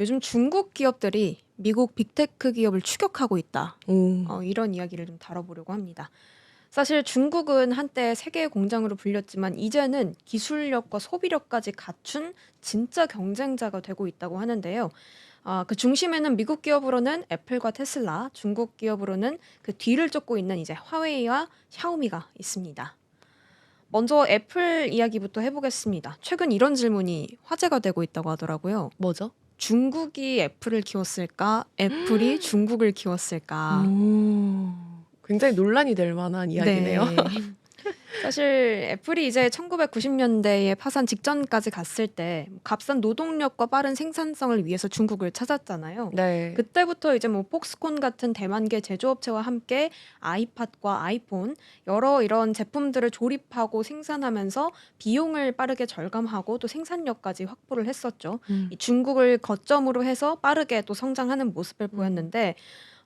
요즘 중국 기업들이 미국 빅테크 기업을 추격하고 있다. 음. 어, 이런 이야기를 좀 다뤄보려고 합니다. 사실 중국은 한때 세계의 공장으로 불렸지만 이제는 기술력과 소비력까지 갖춘 진짜 경쟁자가 되고 있다고 하는데요. 아, 그 중심에는 미국 기업으로는 애플과 테슬라, 중국 기업으로는 그 뒤를 쫓고 있는 이제 화웨이와 샤오미가 있습니다. 먼저 애플 이야기부터 해보겠습니다. 최근 이런 질문이 화제가 되고 있다고 하더라고요. 뭐죠? 중국이 애플을 키웠을까? 애플이 중국을 키웠을까? 음. 굉장히 논란이 될 만한 이야기네요. 네. 사실 애플이 이제 1990년대에 파산 직전까지 갔을 때 값싼 노동력과 빠른 생산성을 위해서 중국을 찾았잖아요. 네. 그때부터 이제 뭐 폭스콘 같은 대만계 제조업체와 함께 아이팟과 아이폰 여러 이런 제품들을 조립하고 생산하면서 비용을 빠르게 절감하고 또 생산력까지 확보를 했었죠. 음. 이 중국을 거점으로 해서 빠르게 또 성장하는 모습을 음. 보였는데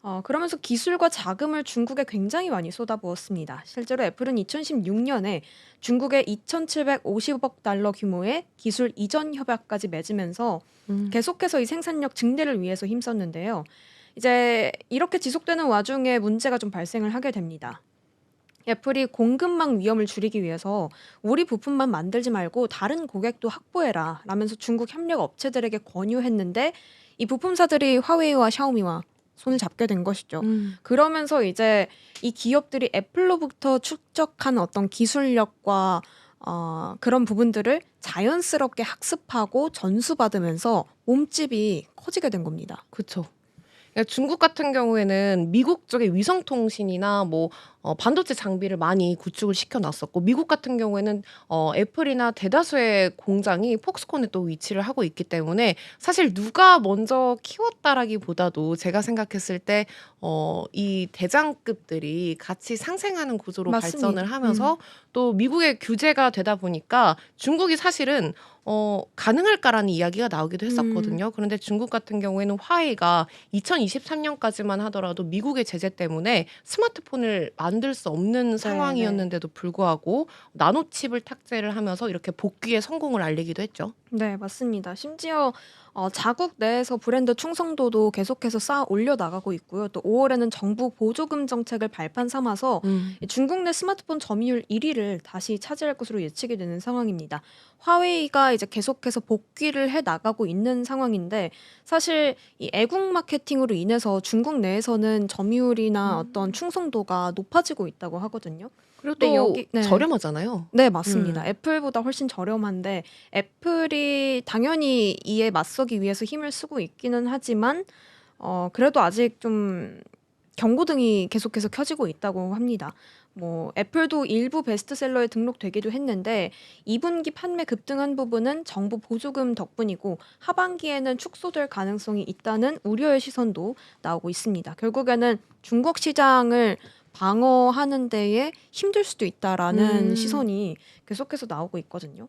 어, 그러면서 기술과 자금을 중국에 굉장히 많이 쏟아부었습니다. 실제로 애플은 2016년에 중국에 2,750억 달러 규모의 기술 이전 협약까지 맺으면서 음. 계속해서 이 생산력 증대를 위해서 힘썼는데요. 이제 이렇게 지속되는 와중에 문제가 좀 발생을 하게 됩니다. 애플이 공급망 위험을 줄이기 위해서 우리 부품만 만들지 말고 다른 고객도 확보해라 라면서 중국 협력 업체들에게 권유했는데 이 부품사들이 화웨이와 샤오미와 손을 잡게 된 것이죠. 음. 그러면서 이제 이 기업들이 애플로부터 축적한 어떤 기술력과 어, 그런 부분들을 자연스럽게 학습하고 전수받으면서 몸집이 커지게 된 겁니다. 그렇죠. 중국 같은 경우에는 미국 쪽의 위성통신이나 뭐 어, 반도체 장비를 많이 구축을 시켜놨었고 미국 같은 경우에는 어, 애플이나 대다수의 공장이 폭스콘에 또 위치를 하고 있기 때문에 사실 누가 먼저 키웠다라기보다도 제가 생각했을 때 어, 이 대장급들이 같이 상생하는 구조로 맞습니다. 발전을 하면서 또 미국의 규제가 되다 보니까 중국이 사실은 어, 가능할까라는 이야기가 나오기도 했었거든요. 그런데 중국 같은 경우에는 화웨이가 2023년까지만 하더라도 미국의 제재 때문에 스마트폰을 만들 수 없는 상황이었는데도 불구하고 나노칩을 탑재를 하면서 이렇게 복귀에 성공을 알리기도 했죠. 네, 맞습니다. 심지어 어, 자국 내에서 브랜드 충성도도 계속해서 쌓아 올려 나가고 있고요. 또 5월에는 정부 보조금 정책을 발판 삼아서 이 중국 내 스마트폰 점유율 1위를 다시 차지할 것으로 예측이 되는 상황입니다. 화웨이가 이제 계속해서 복귀를 해 나가고 있는 상황인데 사실 이 애국 마케팅으로 인해서 중국 내에서는 점유율이나 음. 어떤 충성도가 높아지고 있다고 하거든요. 그리고 근데 또 여기- 네. 저렴하잖아요. 네, 맞습니다. 음. 애플보다 훨씬 저렴한데 애플이 당연히 이에 맞서기 위해서 힘을 쓰고 있기는 하지만 어 그래도 아직 좀 경고등이 계속해서 켜지고 있다고 합니다. 뭐 애플도 일부 베스트셀러에 등록되기도 했는데 2분기 판매 급등한 부분은 정부 보조금 덕분이고 하반기에는 축소될 가능성이 있다는 우려의 시선도 나오고 있습니다. 결국에는 중국 시장을 방어하는 데에 힘들 수도 있다라는 음. 시선이 계속해서 나오고 있거든요.